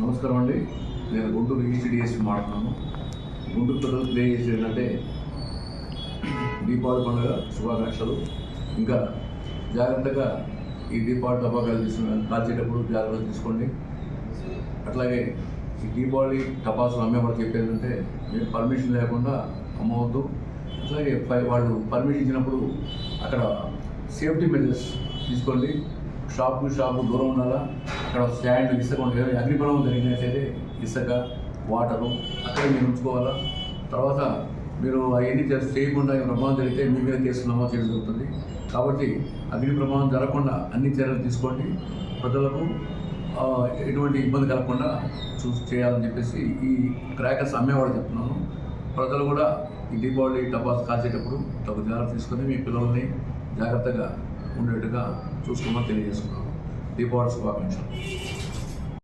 నమస్కారం అండి. నేను గుంటూరు ఈసీడిఎస్ మాట్లాడుతున్నాను. గుంటూరు ప్రజలు తెలియజేసి ఏంటంటే దీపావళి పండుగ శుభాకాంక్షలు. ఇంకా జాగ్రత్తగా ఈ దీపావళి టపాకాయలు తీసుకుని కాల్చేటప్పుడు జాగ్రత్తలు తీసుకోండి. అట్లాగే ఈ దీపావళి టపాసులు అమ్మేవాళ్ళు చెప్పేది అంటే మీరు పర్మిషన్ లేకుండా అమ్మవద్దు. అట్లాగే వాళ్ళు పర్మిషన్ ఇచ్చినప్పుడు అక్కడ సేఫ్టీ మెజర్స్ తీసుకోండి. షాపు షాపు దూరం ఉండాలా? అక్కడ స్టాండ్ ఇసుక ఉండాలి అగ్నిప్రమాదం జరిగినట్లయితే ఇసుక వాటరు అక్కడే మీరు ఉంచుకోవాలా? తర్వాత మీరు అవన్నీ చేయకుండా ఈ ప్రమాదం జరిగితే మీ మీద కేసు నమోదు చేయడం జరుగుతుంది. కాబట్టి అగ్ని ప్రమాదం జరగకుండా అన్ని చర్యలు తీసుకోండి. ప్రజలకు ఎటువంటి ఇబ్బంది కలగకుండా చూసి చేయాలని చెప్పేసి ఈ క్రాకర్స్ అమ్మేవాడు చెప్తున్నాను. ప్రజలు కూడా ఈ దీపావళి టపాస్ కాల్చేటప్పుడు తగు జాగ్రత్త తీసుకొని మీ పిల్లల్ని జాగ్రత్తగా ఉండేట్టుగా చూసుకోమని తెలియజేస్తున్నాను దీపావళి శుభాకాంక్షలు.